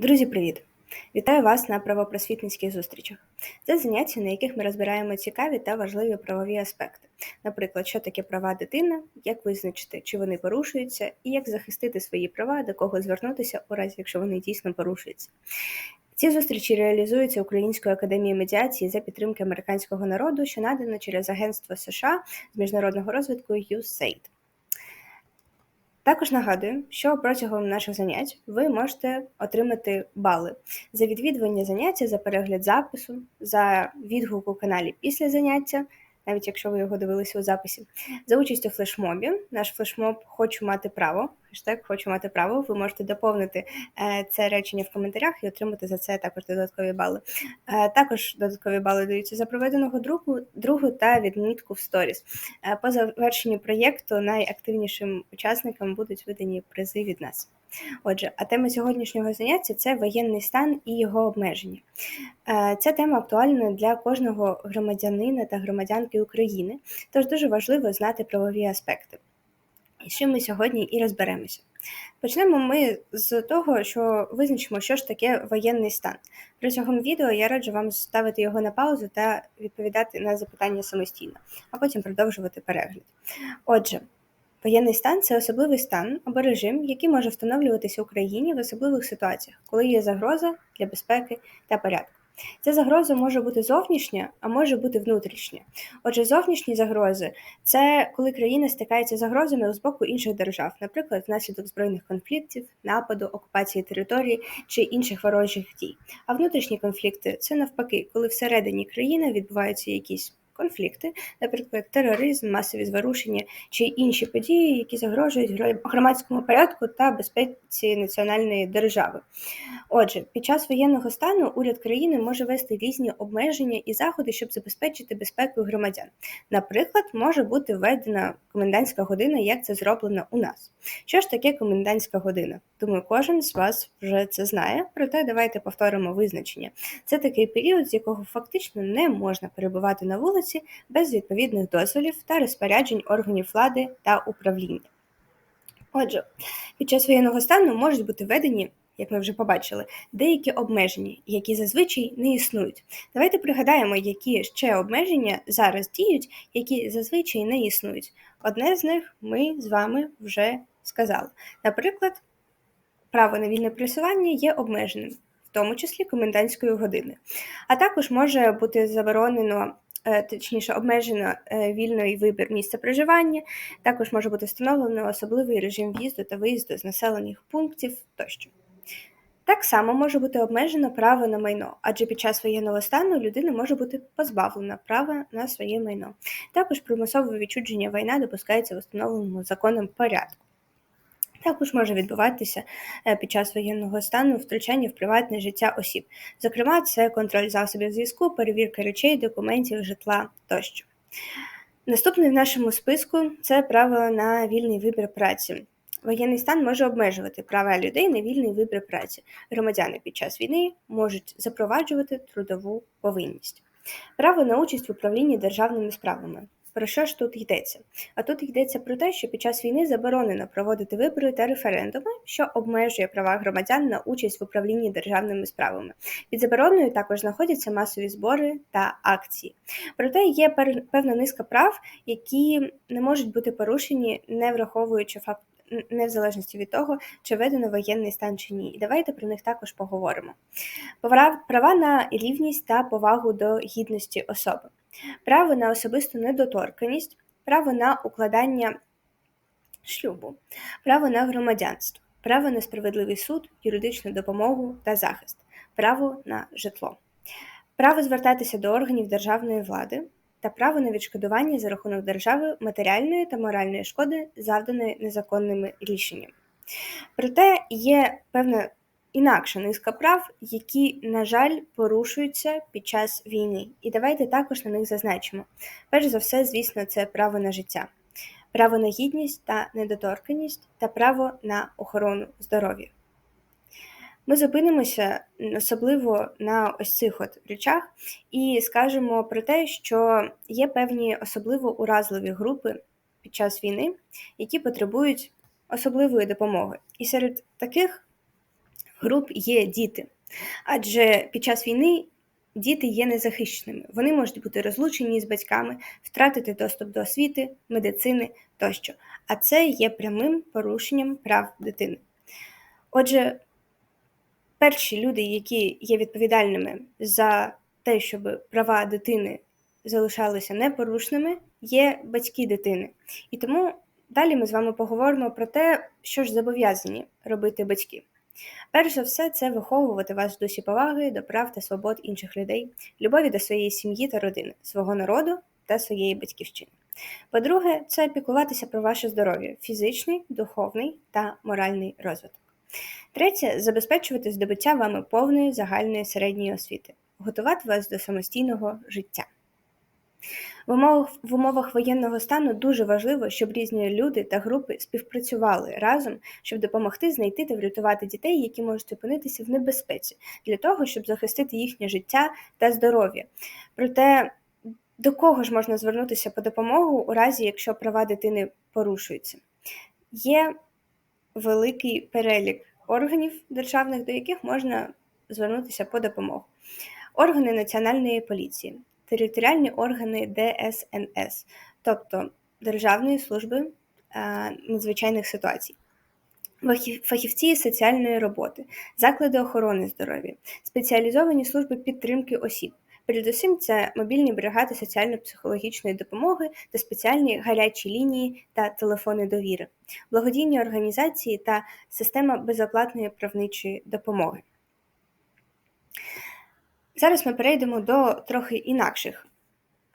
Друзі, привіт! Вітаю вас на правопросвітницьких зустрічах. Це заняття, на яких ми розбираємо цікаві та важливі правові аспекти. Наприклад, що таке права дитини, як визначити, чи вони порушуються, і як захистити свої права, до кого звернутися у разі, якщо вони дійсно порушуються. Ці зустрічі реалізуються Українською академією медіації за підтримки американського народу, що надано через Агентство США з міжнародного розвитку USAID. Також нагадую, що протягом наших занять ви можете отримати бали за відвідування заняття, за перегляд запису, за відгук у каналі після заняття, навіть якщо ви його дивилися у записі, за участь у флешмобі. Наш флешмоб хочу мати право. Хештег хочу мати право. Ви можете доповнити е, це речення в коментарях і отримати за це також додаткові бали. Е, також додаткові бали даються за проведеного другу, другу та відмітку в сторіс. Е, по завершенню проєкту найактивнішим учасникам будуть видані призи від нас. Отже, а тема сьогоднішнього заняття це воєнний стан і його обмеження. Ця тема актуальна для кожного громадянина та громадянки України, тож дуже важливо знати правові аспекти. Що ми сьогодні і розберемося. Почнемо ми з того, що визначимо, що ж таке воєнний стан. Протягом відео я раджу вам ставити його на паузу та відповідати на запитання самостійно, а потім продовжувати перегляд. Отже, воєнний стан це особливий стан або режим, який може встановлюватися Україні в особливих ситуаціях, коли є загроза для безпеки та порядку. Ця загроза може бути зовнішня, а може бути внутрішня. Отже, зовнішні загрози це коли країна стикається з загрозами з боку інших держав, наприклад, внаслідок збройних конфліктів, нападу, окупації території чи інших ворожих дій. А внутрішні конфлікти це навпаки, коли всередині країни відбуваються якісь конфлікти, наприклад, тероризм, масові зворушення чи інші події, які загрожують громадському порядку та безпеці національної держави. Отже, під час воєнного стану уряд країни може вести різні обмеження і заходи, щоб забезпечити безпеку громадян. Наприклад, може бути введена комендантська година, як це зроблено у нас. Що ж таке комендантська година? Думаю, кожен з вас вже це знає, проте давайте повторимо визначення. Це такий період, з якого фактично не можна перебувати на вулиці без відповідних дозволів та розпоряджень органів влади та управління. Отже, під час воєнного стану можуть бути введені як ми вже побачили, деякі обмеження, які зазвичай не існують. Давайте пригадаємо, які ще обмеження зараз діють, які зазвичай не існують. Одне з них ми з вами вже сказали. Наприклад, право на вільне пересування є обмеженим, в тому числі комендантської години. А також може бути заборонено. Е, точніше, обмежено е, вільний вибір місця проживання, також може бути встановлено особливий режим в'їзду та виїзду з населених пунктів тощо. Так само може бути обмежено право на майно, адже під час воєнного стану людина може бути позбавлена права на своє майно. Також примусове відчудження війна допускається в установленому законом порядку. Також може відбуватися е, під час воєнного стану втручання в приватне життя осіб. Зокрема, це контроль засобів зв'язку, перевірка речей, документів, житла тощо. Наступний в нашому списку це право на вільний вибір праці. Воєнний стан може обмежувати права людей на вільний вибір праці. Громадяни під час війни можуть запроваджувати трудову повинність. Право на участь в управлінні державними справами. Про що ж тут йдеться? А тут йдеться про те, що під час війни заборонено проводити вибори та референдуми, що обмежує права громадян на участь в управлінні державними справами. Під забороною також знаходяться масові збори та акції. Проте є певна низка прав, які не можуть бути порушені, не враховуючи факт не в залежності від того, чи введено воєнний стан чи ні. І давайте про них також поговоримо. Права на рівність та повагу до гідності особи, право на особисту недоторканність, право на укладання шлюбу, право на громадянство, право на справедливий суд, юридичну допомогу та захист, право на житло, право звертатися до органів державної влади та право на відшкодування за рахунок держави матеріальної та моральної шкоди, завданої незаконними рішеннями. Проте є певна інакша низка прав, які, на жаль, порушуються під час війни, і давайте також на них зазначимо. Перш за все, звісно, це право на життя, право на гідність та недоторканність та право на охорону здоров'я. Ми зупинимося особливо на ось цих от речах і скажемо про те, що є певні особливо уразливі групи під час війни, які потребують особливої допомоги. І серед таких груп є діти, адже під час війни діти є незахищеними. Вони можуть бути розлучені з батьками, втратити доступ до освіти, медицини тощо. А це є прямим порушенням прав дитини. Отже, перші люди, які є відповідальними за те, щоб права дитини залишалися непорушними, є батьки дитини. І тому далі ми з вами поговоримо про те, що ж зобов'язані робити батьки. Перш за все, це виховувати вас в дусі поваги до прав та свобод інших людей, любові до своєї сім'ї та родини, свого народу та своєї батьківщини. По-друге, це піклуватися про ваше здоров'я, фізичний, духовний та моральний розвиток. Третє забезпечувати здобуття вами повної загальної середньої освіти, готувати вас до самостійного життя. В умовах в умовах воєнного стану дуже важливо, щоб різні люди та групи співпрацювали разом, щоб допомогти знайти та врятувати дітей, які можуть опинитися в небезпеці, для того, щоб захистити їхнє життя та здоров'я. Проте до кого ж можна звернутися по допомогу у разі, якщо права дитини порушуються? Є великий перелік органів державних, до яких можна звернутися по допомогу. Органи Національної поліції, територіальні органи ДСНС, тобто Державної служби е, надзвичайних ситуацій, фахівці соціальної роботи, заклади охорони здоров'я, спеціалізовані служби підтримки осіб. Передусім, це мобільні бригади соціально-психологічної допомоги та спеціальні гарячі лінії та телефони довіри, благодійні організації та система безоплатної правничої допомоги. Зараз ми перейдемо до трохи інакших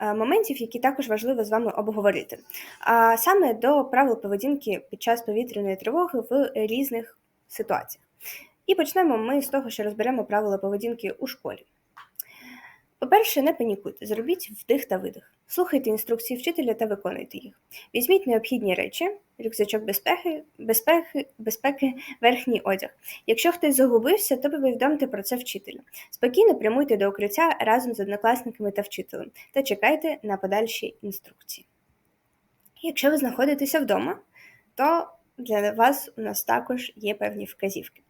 е, моментів, які також важливо з вами обговорити, а саме до правил поведінки під час повітряної тривоги в різних ситуаціях. І почнемо ми з того, що розберемо правила поведінки у школі. По-перше, не панікуйте, зробіть вдих та видих. Слухайте інструкції вчителя та виконуйте їх. Візьміть необхідні речі, рюкзачок безпеки, безпеки, безпеки, верхній одяг. Якщо хтось загубився, то повідомте про це вчителю. Спокійно прямуйте до укриття разом з однокласниками та вчителем та чекайте на подальші інструкції. Якщо ви знаходитеся вдома, то для вас у нас також є певні вказівки.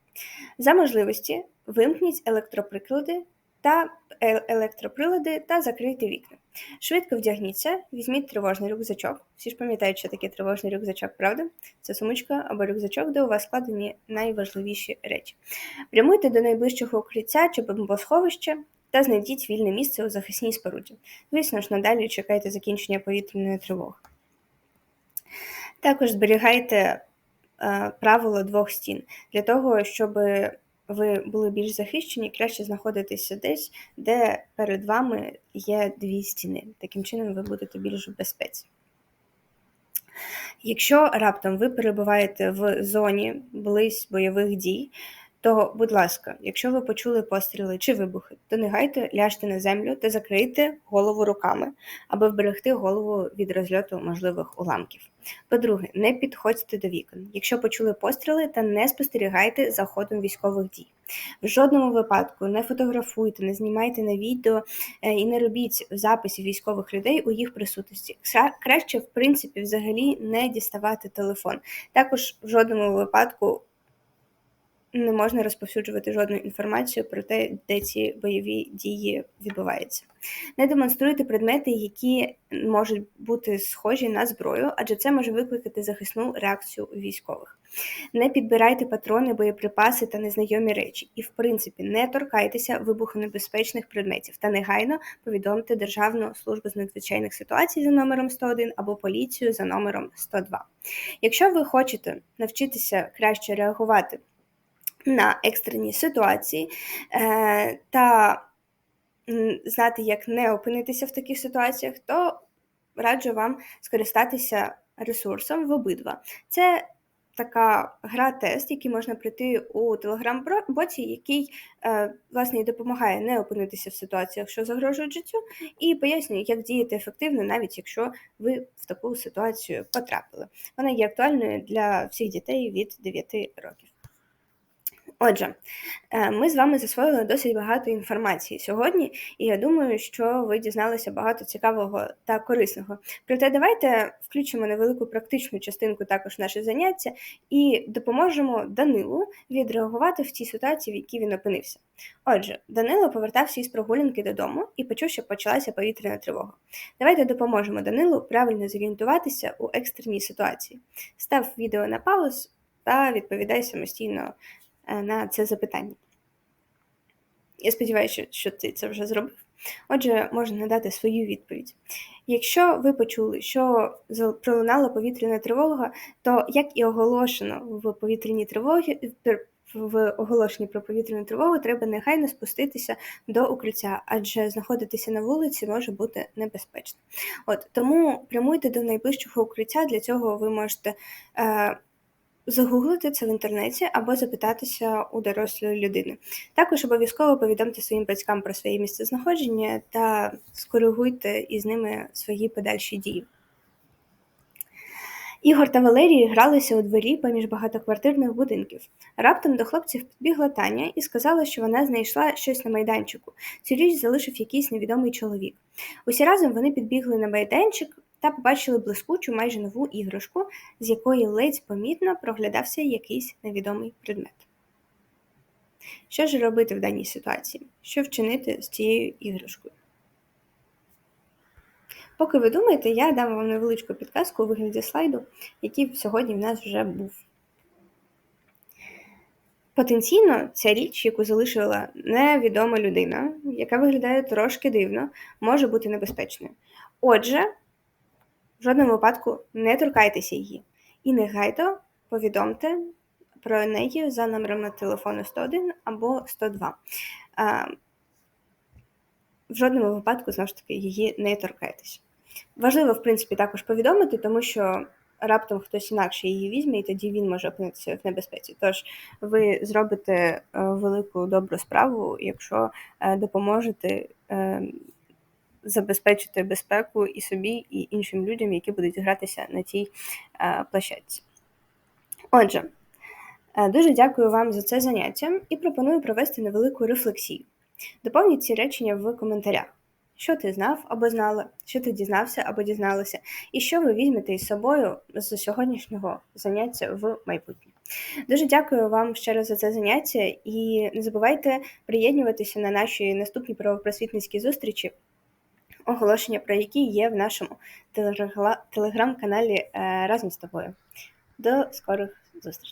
За можливості вимкніть електроприклади та е, електроприлади та закрийте вікна. Швидко вдягніться, візьміть тривожний рюкзачок. Всі ж пам'ятають, що таке тривожний рюкзачок, правда? Це сумочка або рюкзачок, де у вас складені найважливіші речі. Прямуйте до найближчого укриття чи бомбосховища та знайдіть вільне місце у захисній споруді. Звісно ж, надалі чекайте закінчення повітряної тривоги. Також зберігайте е, правило двох стін для того, щоб ви були більш захищені, краще знаходитися десь, де перед вами є дві стіни. Таким чином, ви будете більш в безпеці. Якщо раптом ви перебуваєте в зоні близь бойових дій, то, будь ласка, якщо ви почули постріли чи вибухи, то не гайте, ляжте на землю та закрийте голову руками, аби вберегти голову від розльоту можливих уламків. По-друге, не підходьте до вікон, якщо почули постріли, та не спостерігайте за ходом військових дій. В жодному випадку не фотографуйте, не знімайте на відео е, і не робіть записів військових людей у їх присутності. Краще, в принципі, взагалі не діставати телефон. Також в жодному випадку не можна розповсюджувати жодну інформацію про те, де ці бойові дії відбуваються. Не демонструйте предмети, які можуть бути схожі на зброю, адже це може викликати захисну реакцію військових. Не підбирайте патрони, боєприпаси та незнайомі речі, і, в принципі, не торкайтеся вибухонебезпечних предметів та негайно повідомте Державну службу з надзвичайних ситуацій за номером 101 або поліцію за номером 102. Якщо ви хочете навчитися краще реагувати на екстрені ситуації е, та знати, як не опинитися в таких ситуаціях, то раджу вам скористатися ресурсом в обидва. Це така гра-тест, який можна пройти у телеграм-боті, який е, власне допомагає не опинитися в ситуаціях, що загрожують життю, і пояснює, як діяти ефективно, навіть якщо ви в таку ситуацію потрапили. Вона є актуальною для всіх дітей від 9 років. Отже, е, ми з вами засвоїли досить багато інформації сьогодні, і я думаю, що ви дізналися багато цікавого та корисного. Проте давайте включимо невелику практичну частинку також наше заняття і допоможемо Данилу відреагувати в цій ситуації, в якій він опинився. Отже, Данило повертався із прогулянки додому і почув, що почалася повітряна тривога. Давайте допоможемо Данилу правильно зорієнтуватися у екстреній ситуації. Став відео на паузу та відповідай самостійно на це запитання. Я сподіваюся, що ти це вже зробив. Отже, можна надати свою відповідь. Якщо ви почули, що пролунала повітряна тривога, то як і оголошено в повітряній тривогі, в оголошенні про повітряну тривогу, треба негайно спуститися до укриття, адже знаходитися на вулиці може бути небезпечно. От тому прямуйте до найближчого укриття. Для цього ви можете е, загуглити це в інтернеті або запитатися у дорослої людини. Також обов'язково повідомте своїм батькам про своє місце знаходження та скоригуйте із ними свої подальші дії. Ігор та Валерій гралися у дворі поміж багатоквартирних будинків. Раптом до хлопців підбігла Таня і сказала, що вона знайшла щось на майданчику. Цю річ залишив якийсь невідомий чоловік. Усі разом вони підбігли на майданчик та побачили блискучу майже нову іграшку, з якої ледь помітно проглядався якийсь невідомий предмет. Що ж робити в даній ситуації? Що вчинити з цією іграшкою? Поки ви думаєте, я дам вам невеличку підказку у вигляді слайду, який сьогодні в нас вже був. Потенційно, ця річ, яку залишила невідома людина, яка виглядає трошки дивно, може бути небезпечною. Отже, в жодному випадку не торкайтеся її і негайно повідомте про неї за номерами телефону 101 або 102. А, В жодному випадку, знову ж таки, її не торкайтеся. Важливо, в принципі, також повідомити, тому що раптом хтось інакше її візьме, і тоді він може опинитися в небезпеці. Тож ви зробите е, велику добру справу, якщо е, допоможете е, забезпечити безпеку і собі, і іншим людям, які будуть гратися на цій е, площадці. Отже, е, дуже дякую вам за це заняття і пропоную провести невелику рефлексію. Доповніть ці речення в коментарях. Що ти знав або знала, що ти дізнався або дізналася, і що ви візьмете із собою з сьогоднішнього заняття в майбутнє. Дуже дякую вам ще раз за це заняття і не забувайте приєднуватися на наші наступні правопросвітницькі зустрічі, оголошення про які є в нашому телеграм-каналі е, разом з тобою. До скорих зустрічей!